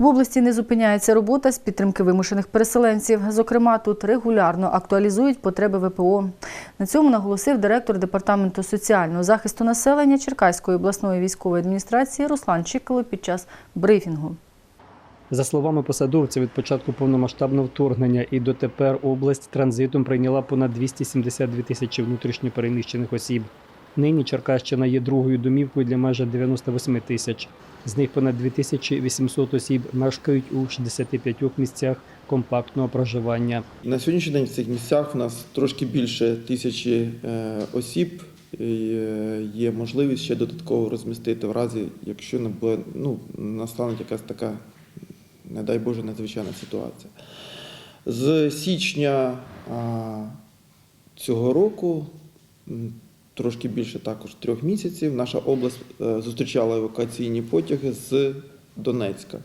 В області не зупиняється робота з підтримки вимушених переселенців. Зокрема, тут регулярно актуалізують потреби ВПО. На цьому наголосив директор департаменту соціального захисту населення Черкаської обласної військової адміністрації Руслан Чикало під час брифінгу. За словами посадовця, від початку повномасштабного вторгнення і дотепер область транзитом прийняла понад 272 тисячі внутрішньопереміщених осіб. Нині Черкащина є другою домівкою для майже 98 тисяч. З них понад 2800 осіб мешкають у 65 місцях компактного проживання. На сьогоднішній день в цих місцях в нас трошки більше тисячі е, осіб. Е, Є можливість ще додатково розмістити в разі, якщо не буде, ну, настане якась така, не дай Боже, надзвичайна ситуація. З січня цього року, трошки більше також трьох місяців, наша область е, зустрічала евакуаційні потяги з Донецька.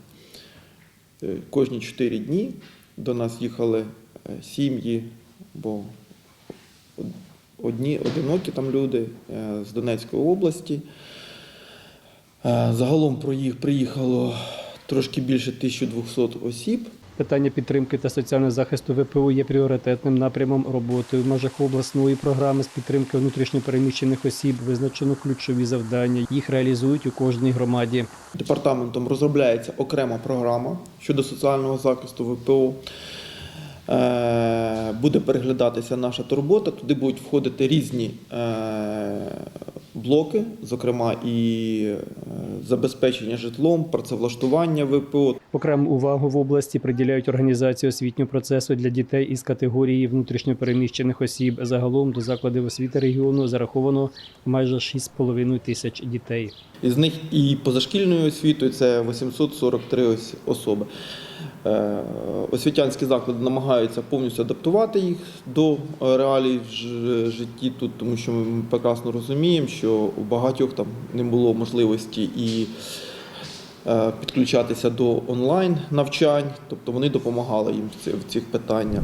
Е, Кожні чотири дні до нас їхали е, сім'ї, бо одні одинокі там люди з Донецької області. Загалом приїхало трошки більше 1200 осіб. Питання підтримки та соціального захисту ВПО є пріоритетним напрямом роботи. В межах обласної програми з підтримки внутрішньопереміщених осіб визначено ключові завдання. Їх реалізують у кожній громаді. Департаментом розробляється окрема програма щодо соціального захисту ВПО. Е, Буде переглядатися наша турбота. Туди будуть входити різні е, блоки, зокрема і забезпечення житлом, працевлаштування ВПО. Окрему увагу в області приділяють організації освітнього процесу для дітей із категорії внутрішньопереміщених осіб. Загалом до закладів освіти регіону зараховано майже 6,5 тисяч дітей. Із них і позашкільною освітою це 843 ось особи. Е, Освітянські заклади намагаються повністю адаптувати їх до реалій в житті тут, тому що ми прекрасно розуміємо, що у багатьох там не було можливості і е, підключатися до онлайн навчань, тобто вони допомагали їм в цих питаннях.